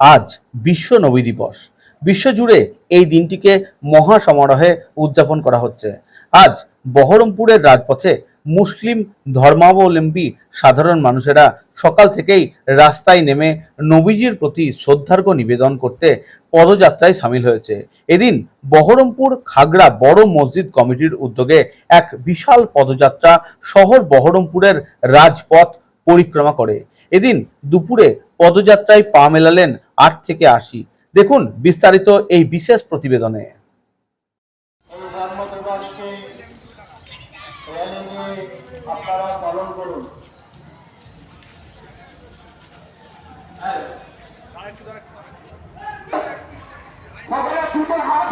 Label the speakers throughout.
Speaker 1: আজ বিশ্ব নবী দিবস। বিশ্বজুড়ে এই দিনটিকে মহা সমারোহে উদযাপন করা হচ্ছে। আজ বহরমপুরের রাজপথে মুসলিম ধর্মাবলম্বী সাধারণ মানুষেরা সকাল থেকেই রাস্তায় নেমে নবীজির প্রতি শ্রদ্ধার্ঘ নিবেদন করতে পদযাত্রায় সামিল হয়েছে। এদিন বহরমপুর খাগড়া বড় মসজিদ কমিটির উদ্যোগে এক বিশাল পদযাত্রা শহর বহরমপুরের রাজপথ পরিক্রমা করে। এদিন দুপুরে পদযাত্রায় পা মেলালেন আট থেকে আশি। দেখুন বিস্তারিত এই বিশেষ প্রতিবেদনে।
Speaker 2: সকলে দুটো হাত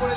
Speaker 3: করে